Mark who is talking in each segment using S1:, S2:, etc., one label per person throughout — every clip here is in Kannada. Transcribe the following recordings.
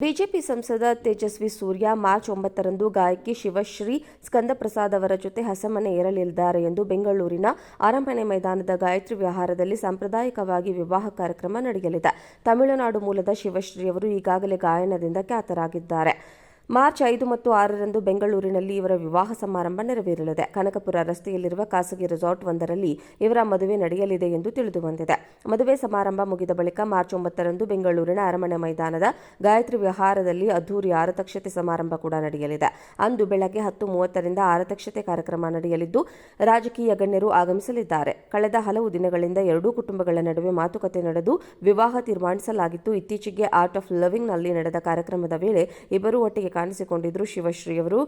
S1: ಬಿಜೆಪಿ ಸಂಸದ ತೇಜಸ್ವಿ ಸೂರ್ಯ ಮಾರ್ಚ್ ಒಂಬತ್ತರಂದು ಗಾಯಕಿ ಶಿವಶ್ರೀ ಸ್ಕಂದಪ್ರಸಾದ್ ಅವರ ಜೊತೆ ಹಸಮನೆ ಏರಲಿದ್ದಾರೆ ಎಂದು ಬೆಂಗಳೂರಿನ ಅರಮನೆ ಮೈದಾನದ ಗಾಯತ್ರಿ ವಿಹಾರದಲ್ಲಿ ಸಾಂಪ್ರದಾಯಿಕವಾಗಿ ವಿವಾಹ ಕಾರ್ಯಕ್ರಮ ನಡೆಯಲಿದೆ. ತಮಿಳುನಾಡು ಮೂಲದ ಶಿವಶ್ರೀ ಅವರು ಈಗಾಗಲೇ ಗಾಯನದಿಂದ ಖ್ಯಾತರಾಗಿದ್ದಾರೆ. ಮಾರ್ಚ್ ಐದು ಮತ್ತು ಆರರಂದು ಬೆಂಗಳೂರಿನಲ್ಲಿ ಇವರ ವಿವಾಹ ಸಮಾರಂಭ ನೆರವೇರಲಿದೆ. ಕನಕಪುರ ರಸ್ತೆಯಲ್ಲಿರುವ ಖಾಸಗಿ ರೆಸಾರ್ಟ್ ಒಂದರಲ್ಲಿ ಇವರ ಮದುವೆ ನಡೆಯಲಿದೆ ಎಂದು ತಿಳಿದು ಬಂದಿದೆ. ಮದುವೆ ಸಮಾರಂಭ ಮುಗಿದ ಬಳಿಕ ಮಾರ್ಚ್ ಒಂಬತ್ತರಂದು ಬೆಂಗಳೂರಿನ ಅರಮನೆ ಮೈದಾನದ ಗಾಯತ್ರಿ ವಿಹಾರದಲ್ಲಿ ಅದ್ದೂರಿ ಆರತಕ್ಷತೆ ಸಮಾರಂಭ ಕೂಡ ನಡೆಯಲಿದೆ. ಅಂದು ಬೆಳಗ್ಗೆ ಹತ್ತು ಮೂವತ್ತರಿಂದ ಆರತಕ್ಷತೆ ಕಾರ್ಯಕ್ರಮ ನಡೆಯಲಿದ್ದು, ರಾಜಕೀಯ ಗಣ್ಯರು ಆಗಮಿಸಲಿದ್ದಾರೆ. ಕಳೆದ ಹಲವು ದಿನಗಳಿಂದ ಎರಡೂ ಕುಟುಂಬಗಳ ನಡುವೆ ಮಾತುಕತೆ ನಡೆದು ವಿವಾಹ ತೀರ್ಮಾನಿಸಲಾಗಿತ್ತು. ಇತ್ತೀಚೆಗೆ ಆರ್ಟ್ ಆಫ್ ಲವಿಂಗ್ನಲ್ಲಿ ನಡೆದ ಕಾರ್ಯಕ್ರಮದ ವೇಳೆ ಇಬ್ಬರು ಒಟ್ಟಿಗೆ ಕಾಣಿಸಿಕೊಂಡಿದ್ರು ಶಿವಶ್ರೀ ಅವರು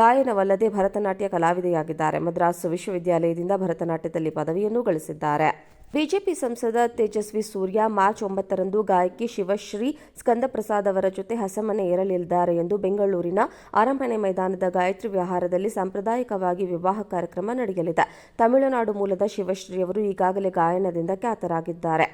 S1: ಗಾಯನವಲ್ಲದೆ ಭರತನಾಟ್ಯ ಕಲಾವಿದೆಯಾಗಿದ್ದಾರೆ. ಮದ್ರಾಸ್ ವಿಶ್ವವಿದ್ಯಾಲಯದಿಂದ ಭರತನಾಟ್ಯದಲ್ಲಿ ಪದವಿಯನ್ನು ಗಳಿಸಿದ್ದಾರೆ. ಬಿಜೆಪಿ ಸಂಸದ ತೇಜಸ್ವಿ ಸೂರ್ಯ ಮಾರ್ಚ್ ಒಂಬತ್ತರಂದು ಗಾಯಕಿ ಶಿವಶ್ರೀ ಸ್ಕಂದಪ್ರಸಾದ್ ಅವರ ಜೊತೆ ಹಸಮನೆ ಏರಲಿದ್ದಾರೆ ಎಂದು ಬೆಂಗಳೂರಿನ ಅರಮನೆ ಮೈದಾನದ ಗಾಯತ್ರಿ ವಿಹಾರದಲ್ಲಿ ಸಾಂಪ್ರದಾಯಿಕವಾಗಿ ವಿವಾಹ ಕಾರ್ಯಕ್ರಮ ನಡೆಯಲಿದೆ. ತಮಿಳುನಾಡು ಮೂಲದ ಶಿವಶ್ರೀ ಅವರು ಈಗಾಗಲೇ ಗಾಯನದಿಂದ ಖ್ಯಾತರಾಗಿದ್ದಾರೆ.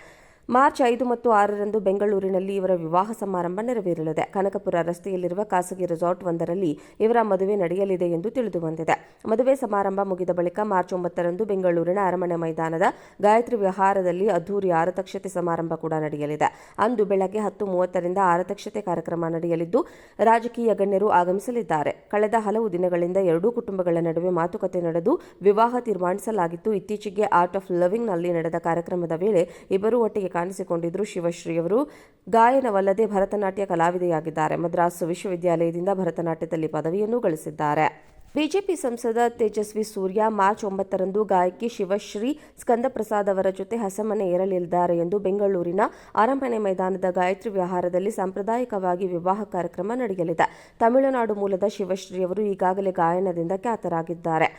S1: ಮಾರ್ಚ್ ಐದು ಮತ್ತು ಆರರಂದು ಬೆಂಗಳೂರಿನಲ್ಲಿ ಇವರ ವಿವಾಹ ಸಮಾರಂಭ ನೆರವೇರಲಿದೆ. ಕನಕಪುರ ರಸ್ತೆಯಲ್ಲಿರುವ ಖಾಸಗಿ ರೆಸಾರ್ಟ್ ಒಂದರಲ್ಲಿ ಇವರ ಮದುವೆ ನಡೆಯಲಿದೆ ಎಂದು ತಿಳಿದು ಬಂದಿದೆ. ಮದುವೆ ಸಮಾರಂಭ ಮುಗಿದ ಬಳಿಕ ಮಾರ್ಚ್ ಒಂಬತ್ತರಂದು ಬೆಂಗಳೂರಿನ ಅರಮನೆ ಮೈದಾನದ ಗಾಯತ್ರಿ ವಿಹಾರದಲ್ಲಿ ಅದ್ದೂರಿ ಆರತಕ್ಷತೆ ಸಮಾರಂಭ ಕೂಡ ನಡೆಯಲಿದೆ. ಅಂದು ಬೆಳಗ್ಗೆ ಹತ್ತು ಮೂವತ್ತರಿಂದ ಆರತಕ್ಷತೆ ಕಾರ್ಯಕ್ರಮ ನಡೆಯಲಿದ್ದು, ರಾಜಕೀಯ ಗಣ್ಯರು ಆಗಮಿಸಲಿದ್ದಾರೆ. ಕಳೆದ ಹಲವು ದಿನಗಳಿಂದ ಎರಡೂ ಕುಟುಂಬಗಳ ನಡುವೆ ಮಾತುಕತೆ ನಡೆದು ವಿವಾಹ ತೀರ್ಮಾನಿಸಲಾಗಿತ್ತು. ಇತ್ತೀಚೆಗೆ ಆರ್ಟ್ ಆಫ್ ಲವಿಂಗ್ನಲ್ಲಿ ನಡೆದ ಕಾರ್ಯಕ್ರಮದ ವೇಳೆ ಇಬ್ಬರು ಒಟ್ಟಿಗೆ ಕಾಣಿಸಿಕೊಂಡಿದ್ರು ಶಿವಶ್ರೀ ಅವರು ಗಾಯನವಲ್ಲದೆ ಭರತನಾಟ್ಯ ಕಲಾವಿದೆಯಾಗಿದ್ದಾರೆ. ಮದ್ರಾಸ್ ವಿಶ್ವವಿದ್ಯಾಲಯದಿಂದ ಭರತನಾಟ್ಯದಲ್ಲಿ ಪದವಿಯನ್ನು ಗಳಿಸಿದ್ದಾರೆ. ಬಿಜೆಪಿ ಸಂಸದ ತೇಜಸ್ವಿ ಸೂರ್ಯ ಮಾರ್ಚ್ ಒಂಬತ್ತರಂದು ಗಾಯಕಿ ಶಿವಶ್ರೀ ಸ್ಕಂದಪ್ರಸಾದ್ ಅವರ ಜೊತೆ ಹಸಮನೆ ಏರಲಿದ್ದಾರೆ ಎಂದು ಬೆಂಗಳೂರಿನ ಅರಮನೆ ಮೈದಾನದ ಗಾಯತ್ರಿ ವಿಹಾರದಲ್ಲಿ ಸಾಂಪ್ರದಾಯಿಕವಾಗಿ ವಿವಾಹ ಕಾರ್ಯಕ್ರಮ ನಡೆಯಲಿದೆ. ತಮಿಳುನಾಡು ಮೂಲದ ಶಿವಶ್ರೀ ಅವರು ಈಗಾಗಲೇ ಗಾಯನದಿಂದ ಖ್ಯಾತರಾಗಿದ್ದಾರೆ.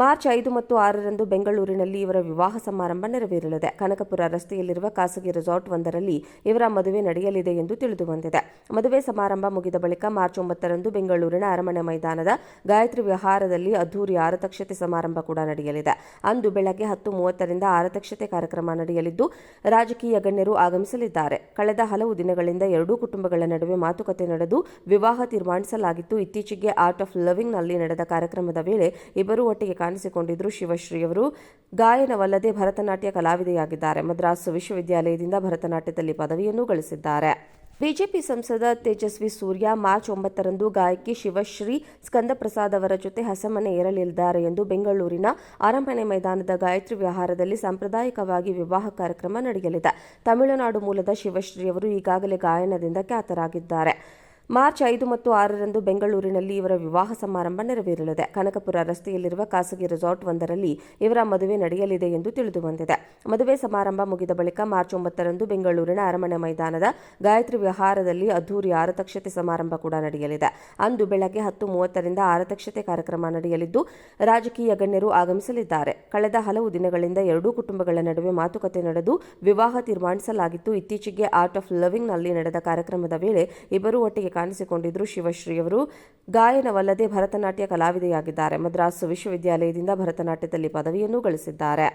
S1: ಮಾರ್ಚ್ ಐದು ಮತ್ತು ಆರರಂದು ಬೆಂಗಳೂರಿನಲ್ಲಿ ಇವರ ವಿವಾಹ ಸಮಾರಂಭ ನೆರವೇರಲಿದೆ. ಕನಕಪುರ ರಸ್ತೆಯಲ್ಲಿರುವ ಖಾಸಗಿ ರೆಸಾರ್ಟ್ ಒಂದರಲ್ಲಿ ಇವರ ಮದುವೆ ನಡೆಯಲಿದೆ ಎಂದು ತಿಳಿದು ಬಂದಿದೆ ಮದುವೆ ಸಮಾರಂಭ ಮುಗಿದ ಬಳಿಕ ಮಾರ್ಚ್ ಒಂಬತ್ತರಂದು ಬೆಂಗಳೂರಿನ ಅರಮನೆ ಮೈದಾನದ ಗಾಯತ್ರಿ ವಿಹಾರದಲ್ಲಿ ಅದ್ದೂರಿ ಆರತಕ್ಷತೆ ಸಮಾರಂಭ ಕೂಡ ನಡೆಯಲಿದೆ. ಅಂದು ಬೆಳಗ್ಗೆ ಹತ್ತು ಮೂವತ್ತರಿಂದ ಆರತಕ್ಷತೆ ಕಾರ್ಯಕ್ರಮ ನಡೆಯಲಿದ್ದು, ರಾಜಕೀಯ ಗಣ್ಯರು ಆಗಮಿಸಲಿದ್ದಾರೆ. ಕಳೆದ ಹಲವು ದಿನಗಳಿಂದ ಎರಡೂ ಕುಟುಂಬಗಳ ನಡುವೆ ಮಾತುಕತೆ ನಡೆದು ವಿವಾಹ ತೀರ್ಮಾನಿಸಲಾಗಿತ್ತು. ಇತ್ತೀಚೆಗೆ ಆರ್ಟ್ ಆಫ್ ಲವಿಂಗ್ನಲ್ಲಿ ನಡೆದ ಕಾರ್ಯಕ್ರಮದ ವೇಳೆ ಇಬ್ಬರು ಒಟ್ಟಿಗೆ ಕಾಣಿಸಿಕೊಂಡಿದ್ರು ಶಿವಶ್ರೀಯವರು. ಗಾಯನವಲ್ಲದೆ ಭರತನಾಟ್ಯ ಕಲಾವಿದೆಯಾಗಿದ್ದಾರೆ. ಮದ್ರಾಸ್ ವಿಶ್ವವಿದ್ಯಾಲಯದಿಂದ ಭರತನಾಟ್ಯದಲ್ಲಿ ಪದವಿಯನ್ನು ಗಳಿಸಿದ್ದಾರೆ. ಬಿಜೆಪಿ ಸಂಸದ ತೇಜಸ್ವಿ ಸೂರ್ಯ ಮಾರ್ಚ್ ಒಂಬತ್ತರಂದು ಗಾಯಕಿ ಶಿವಶ್ರೀ ಸ್ಕಂದಪ್ರಸಾದ್ ಅವರ ಜೊತೆ ಹಸಮನೆ ಏರಲಿದ್ದಾರೆ ಎಂದು ಬೆಂಗಳೂರಿನ ಅರಮನೆ ಮೈದಾನದ ಗಾಯತ್ರಿ ವಿಹಾರದಲ್ಲಿ ಸಾಂಪ್ರದಾಯಿಕವಾಗಿ ವಿವಾಹ ಕಾರ್ಯಕ್ರಮ ನಡೆಯಲಿದೆ. ತಮಿಳುನಾಡು ಮೂಲದ ಶಿವಶ್ರೀ ಅವರು ಈಗಾಗಲೇ ಗಾಯನದಿಂದ ಖ್ಯಾತರಾಗಿದ್ದಾರೆ. ಮಾರ್ಚ್ ಐದು ಮತ್ತು ಆರರಂದು ಬೆಂಗಳೂರಿನಲ್ಲಿ ಇವರ ವಿವಾಹ ಸಮಾರಂಭ ನೆರವೇರಲಿದೆ. ಕನಕಪುರ ರಸ್ತೆಯಲ್ಲಿರುವ ಖಾಸಗಿ ರೆಸಾರ್ಟ್ ಒಂದರಲ್ಲಿ ಇವರ ಮದುವೆ ನಡೆಯಲಿದೆ ಎಂದು ತಿಳಿದು ಬಂದಿದೆ. ಮದುವೆ ಸಮಾರಂಭ ಮುಗಿದ ಬಳಿಕ ಮಾರ್ಚ್ ಒಂಬತ್ತರಂದು ಬೆಂಗಳೂರಿನ ಅರಮನೆ ಮೈದಾನದ ಗಾಯತ್ರಿ ವಿಹಾರದಲ್ಲಿ ಅದ್ದೂರಿ ಆರತಕ್ಷತೆ ಸಮಾರಂಭ ಕೂಡ ನಡೆಯಲಿದೆ. ಅಂದು ಬೆಳಗ್ಗೆ ಹತ್ತು ಮೂವತ್ತರಿಂದ ಆರತಕ್ಷತೆ ಕಾರ್ಯಕ್ರಮ ನಡೆಯಲಿದ್ದು, ರಾಜಕೀಯ ಗಣ್ಯರು ಆಗಮಿಸಲಿದ್ದಾರೆ. ಕಳೆದ ಹಲವು ದಿನಗಳಿಂದ ಎರಡೂ ಕುಟುಂಬಗಳ ನಡುವೆ ಮಾತುಕತೆ ನಡೆದು ವಿವಾಹ ತೀರ್ಮಾನಿಸಲಾಗಿತ್ತು. ಇತ್ತೀಚೆಗೆ ಆರ್ಟ್ ಆಫ್ ಲವಿಂಗ್ನಲ್ಲಿ ನಡೆದ ಕಾರ್ಯಕ್ರಮದ ವೇಳೆ ಇಬ್ಬರೂ ಒಟ್ಟಿಗೆ ಕಾಣಿಸಿಕೊಂಡಿದ್ರು ಶಿವಶ್ರೀ ಅವರು ಗಾಯನವಲ್ಲದೆ ಭರತನಾಟ್ಯ ಕಲಾವಿದೆಯಾಗಿದ್ದಾರೆ. ಮದ್ರಾಸ್ ವಿಶ್ವವಿದ್ಯಾಲಯದಿಂದ ಭರತನಾಟ್ಯದಲ್ಲಿ ಪದವಿಯನ್ನು ಗಳಿಸಿದ್ದಾರೆ.